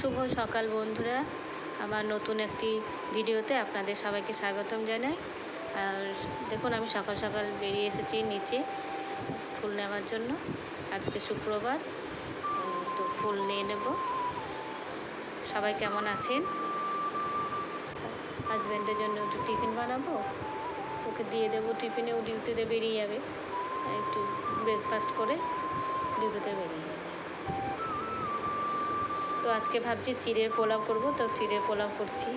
শুভ সকাল বন্ধুরা। আমার নতুন একটি ভিডিওতে আপনাদের সবাইকে স্বাগতম জানাই। আর দেখুন, আমি সকাল সকাল বেরিয়ে এসেছি নিচে ফুল নেওয়ার জন্য। আজকে শুক্রবার, তো ফুল নিয়ে নেব। সবাই কেমন আছেন? হাজব্যান্ডের জন্য একটু টিফিন বানাবো। ওকে দিয়ে দেবো টিফিনে, ও ডিউটিতে বেরিয়ে যাবে। একটু ব্রেকফাস্ট করে ডিউটিতে বেরিয়ে যাবে। আজকে ভাবছি চিড়ের পোলাও করব, তো চিড়ের পোলাও করছি।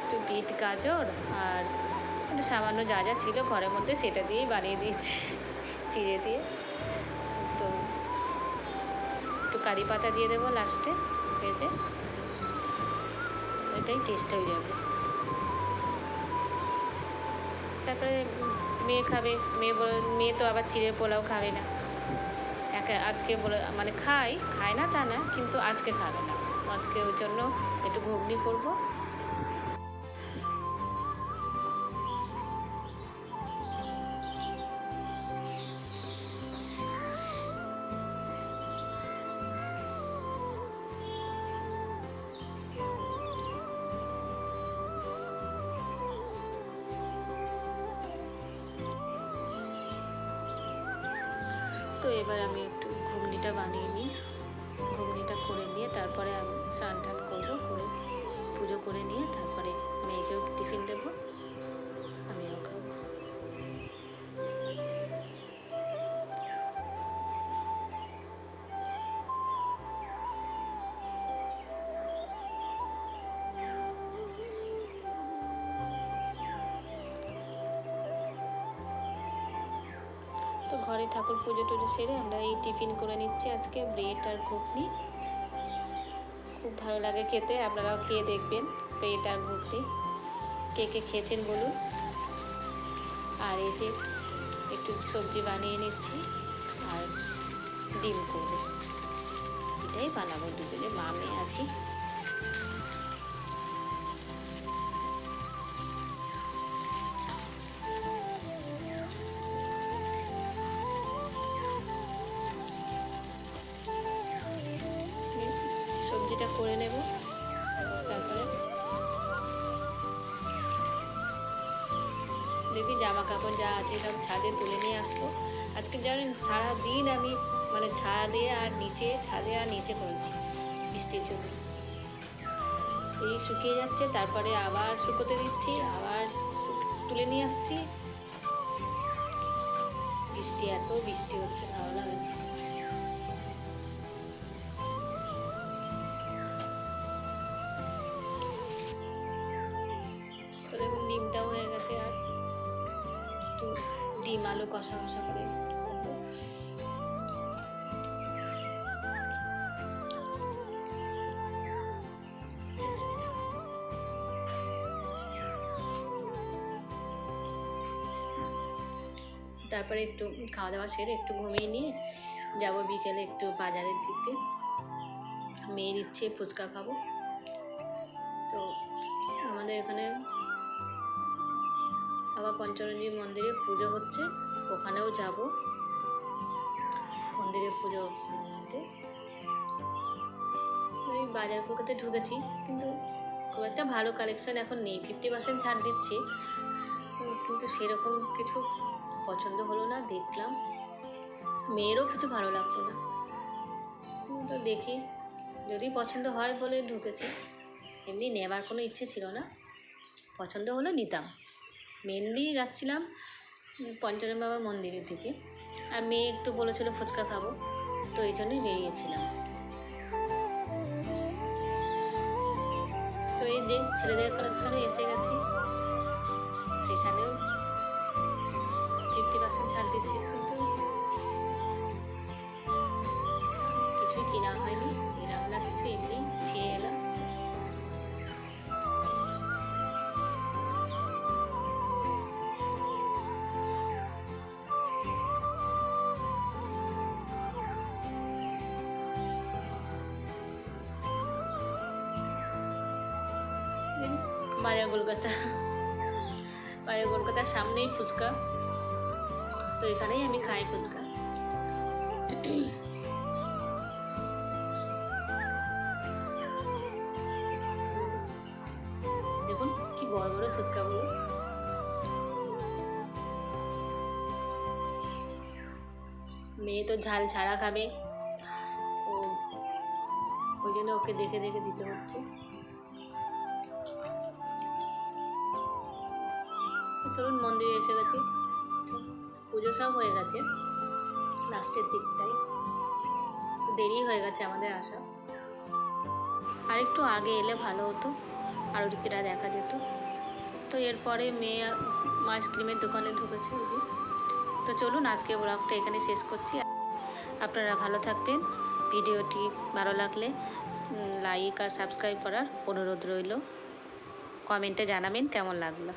একটু বিট গাজর আর একটু সামান্য যা যা ছিল ঘরের মধ্যে সেটা দিয়েই বানিয়ে দিয়েছি, চিড়ে দিয়ে। তো একটু কারি পাতা দিয়ে দেবো লাস্টে, ভেজে। এটাই টেস্ট হয়ে যাবে। তারপরে মেয়ে খাবে, মেয়ে মেয়ে তো আবার চিড়ে পোলাও খাবে না। আজকে বলে মানে খাই খায় না তা না, কিন্তু আজকে খাবে না। আজকে ওই জন্য একটু ঘুগনি করব। তো এবার আমি একটু ঘুগনিটা বানিয়ে নিই। ঘুগনিটা করে নিয়ে তারপরে আমি স্নান টান করব, করে পুজো করে নিয়ে তারপরে মেয়েকেও টিফিন দেবো। ঘরে ঠাকুর পুজো টুজো সেরে আমরা এই টিফিন করে নিচ্ছি আজকে, ব্রেড আর ঘুগনি। খুব ভালো লাগে খেতে, আপনারাও খেয়ে দেখবেন, ব্রেড আর ঘুগনি। কে কে খেয়েছেন বলুন? আর এই যে একটু সবজি বানিয়ে নিচ্ছি, আর ডিম করব। এটাই বানাবো দুপুরে মা, মেয়ে আছি। করে নেব। তারপরে দেখি জামা কাপড় যা আছে সব ছাদে তুলে নিয়ে আসব। আজকে জানেন সারাদিন আমি মানে ছাদে আর নিচে, ছাদে আর নিচে করেছি বৃষ্টির জন্য। এই শুকিয়ে যাচ্ছে, তারপরে আবার শুকোতে দিচ্ছি, আবার তুলে নিয়ে আসছি। বৃষ্টি, এত বৃষ্টি হচ্ছে, ভালো লাগে ডিম, আলু কষা কষা করে। তারপরে একটু খাওয়া দাওয়া সেরে একটু ঘুমিয়ে নিয়ে যাব বিকেলে একটু বাজারের দিকে মেয়ের ইচ্ছে, ফুচকা খাব তো আমাদের এখানে বাবা পঞ্চরঞ্জী মন্দিরে পুজো হচ্ছে, ওখানেও যাব। মন্দিরে পুজো ওই বাজার কলকাতায় ঢুকেছি, কিন্তু খুব একটা ভালো কালেকশন এখন নেই। ফিফটি পার্সেন্ট ছাড় দিচ্ছে, কিন্তু সেরকম কিছু পছন্দ হলো না, দেখলাম। মেয়েরও কিছু ভালো লাগল না। তো দেখি, যদি পছন্দ হয় বলে ঢুকেছি। এমনি নেবার কোনো ইচ্ছে ছিল না। পছন্দ হলে নিতাম। মেনলি যাচ্ছিলাম উম, পঞ্চরণ বাবা মন্দিরের দিকে আর মেয়ে একটু বলেছিল ফুচকা খাব তো এই জন্যই বেরিয়েছিলাম। তো এই যে ছেলেদের কালেকশনে এসে গেছি। সেখানেও ফিফটি পার্সেন্ট ছাড় দিচ্ছে। কিন্তু কিছুই কেনা হয়নি এলাম না কিছু এমনি। মারিয়া কলকাতা। মারিয়া কলকাতার সামনেই ফুচকা। তো এখানেই আমি খাই ফুচকা। দেখুন কি বড় বড় ফুচকাগুলো। মেয়ে তো ঝাল ছাড়া খাবে। ও, ওই জন্য ওকে দেখে দেখে দিতে হচ্ছে। চলুন মন্দিরে এসে গেছি। পুজো সব হয়ে গেছে, লাস্টের দিকটাই। দেরি হয়ে গেছে আমাদের আসা। আর একটু আগে এলে ভালো হতো, আরতিটা দেখা যেত। তো এরপরে মেয়ে আইসক্রিমের দোকানে ঢুকেছে ওই তো চলুন আজকে ব্লগটা এখানে শেষ করছি। আপনারা ভালো থাকবেন। ভিডিওটি ভালো লাগলে লাইক আর সাবস্ক্রাইব করার অনুরোধ রইল। কমেন্টে জানাবেন কেমন লাগল।